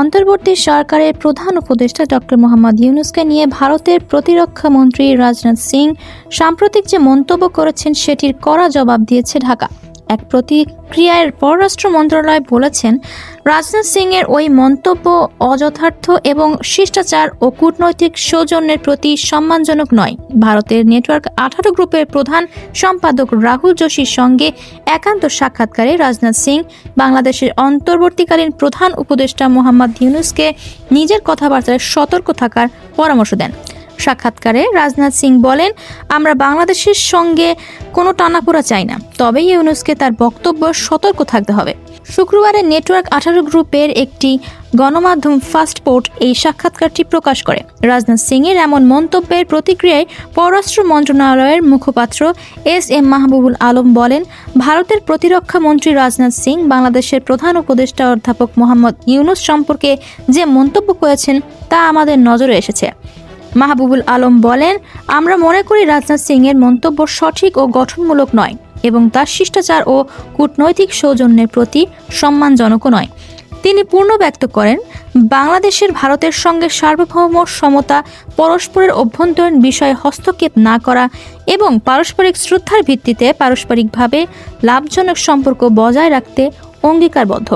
অন্তর্বর্তী সরকারের প্রধান উপদেষ্টা ডক্টর মোহাম্মদ ইউনুসকে নিয়ে ভারতের প্রতিরক্ষা মন্ত্রী রাজনাথ সিং সাম্প্রতিক যে মন্তব্য করেছেন, সেটির কড়া জবাব দিয়েছে ঢাকা। এক প্রতিক্রিয়ায় পররাষ্ট্র মন্ত্রণালয় বলেছেন, রাজনাথ সিং এর ওই মন্তব্য অযথার্থ এবং শিষ্টাচার ও কূটনৈতিক সৌজন্যের প্রতি সম্মানজনক নয়। ভারতের নেটওয়ার্ক আঠারো গ্রুপের প্রধান সম্পাদক রাহুল যোশীর সঙ্গে একান্ত সাক্ষাৎকারে রাজনাথ সিং বাংলাদেশের অন্তর্বর্তীকালীন প্রধান উপদেষ্টা মোহাম্মদ ইউনুসকে নিজের কথাবার্তায় সতর্ক থাকার পরামর্শ দেন। সাক্ষাৎকারে রাজনাথ সিং বলেন, আমরা বাংলাদেশের সঙ্গে কোনো টানাপোড়া চাই না তবে ইউনুসকে তার বক্তব্য সতর্ক থাকতে হবে। শুক্রবারে নেটওয়ার্ক আঠারো গ্রুপের একটি গণমাধ্যম ফাস্টপোর্ট এই সাক্ষাৎকারটি প্রকাশ করে। রাজনাথ সিং এর এমন মন্তব্যের প্রতিক্রিয়ায় পররাষ্ট্র মন্ত্রণালয়ের মুখপাত্র এস এম মাহবুবুল আলম বলেন, ভারতের প্রতিরক্ষা মন্ত্রী রাজনাথ সিং, বাংলাদেশের প্রধান উপদেষ্টা অধ্যাপক মোহাম্মদ ইউনুস সম্পর্কে যে মন্তব্য করেছেন তা আমাদের নজরে এসেছে। মাহবুবুল আলম বলেন, আমরা মনে করি রাজনাথ সিং এর মন্তব্য সঠিক ও গঠনমূলক নয় এবং তার শিষ্টাচার ও কূটনৈতিক সৌজন্যের প্রতি সম্মানজনকও নয়। তিনি পূর্ণ ব্যক্ত করেন, বাংলাদেশের ভারতের সঙ্গে সার্বভৌম সমতা, পরস্পরের অভ্যন্তরীণ বিষয়ে হস্তক্ষেপ না করা এবং পারস্পরিক শ্রদ্ধার ভিত্তিতে পারস্পরিকভাবে লাভজনক সম্পর্ক বজায় রাখতে অঙ্গীকারবদ্ধ।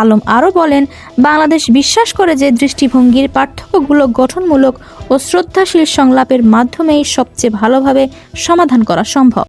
আলম আরও বলেন, বাংলাদেশ বিশ্বাস করে যে দৃষ্টিভঙ্গির পার্থক্যগুলো গঠনমূলক ও শ্রদ্ধাশীল সংলাপের মাধ্যমেই সবচেয়ে ভালোভাবে সমাধান করা সম্ভব।